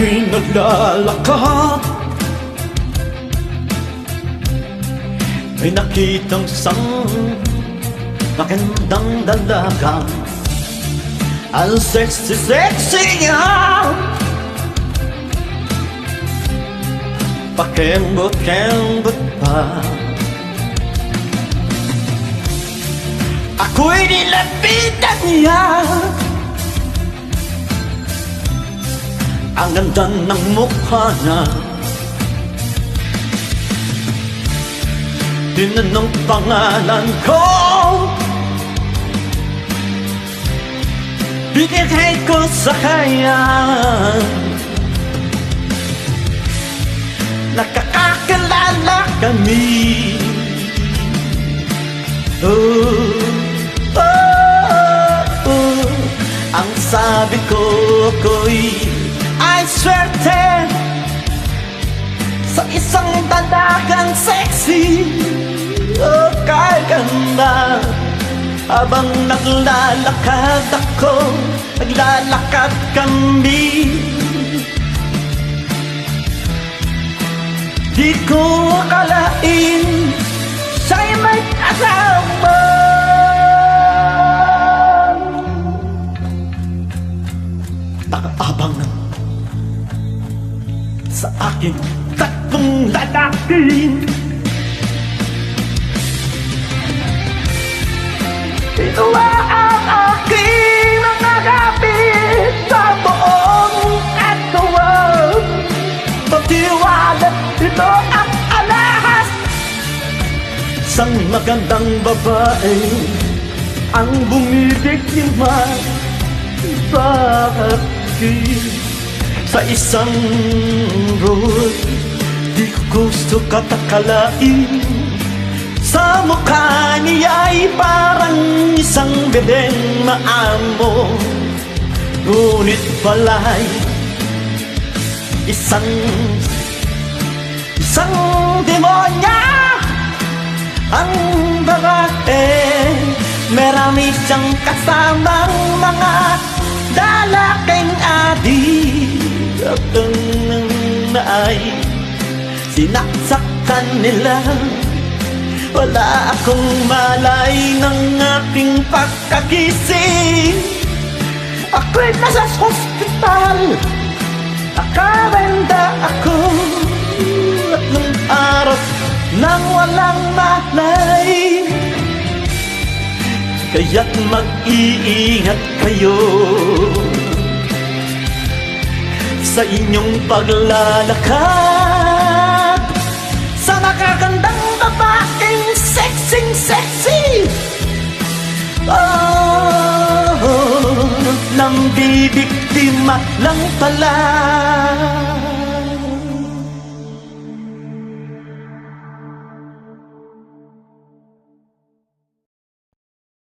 naglalakad May nakitang isang magandang dalaga. Ang sexy-sexy niya. Pakembot-kembot pa. Ako'y nilapitan niya Ang ganda ng mukha niya Tinanong pangalan ko. Binigay ko sa kanya. Nakakakilala kami. Oh, oh, oh. Ang sabi ko ko'y ay swerte. Sa isang dalagang sexy Oh, kay ganda Habang naglalakad ako Naglalakad kami. Di ko akalain Siya'y may asawa Nakaabang na Sa akin Tatlong lalaki Ito ang aking mga kapit Sa buong katawan. Pagtiwala ito ang alahas. Isang magandang babae Ang bumibigtima Sa akin Sa isang road. Di ko gusto katakalain. Sa mukha niya'y parang isang bebeng maamo. Ngunit pala'y isang Isang demonya. Ang babae Marami siyang kasamang mga naay sinaksakan nila. Wala akong malay ng aking pagkagising. Ako'y nasa hospital. Nakarenda ako. At araw nang walang malay Kaya't mag-iingat kayo Sa inyong paglalakad. Sa nakagandang babaeng sexing sexy. Oh, nang bibiktima lang pala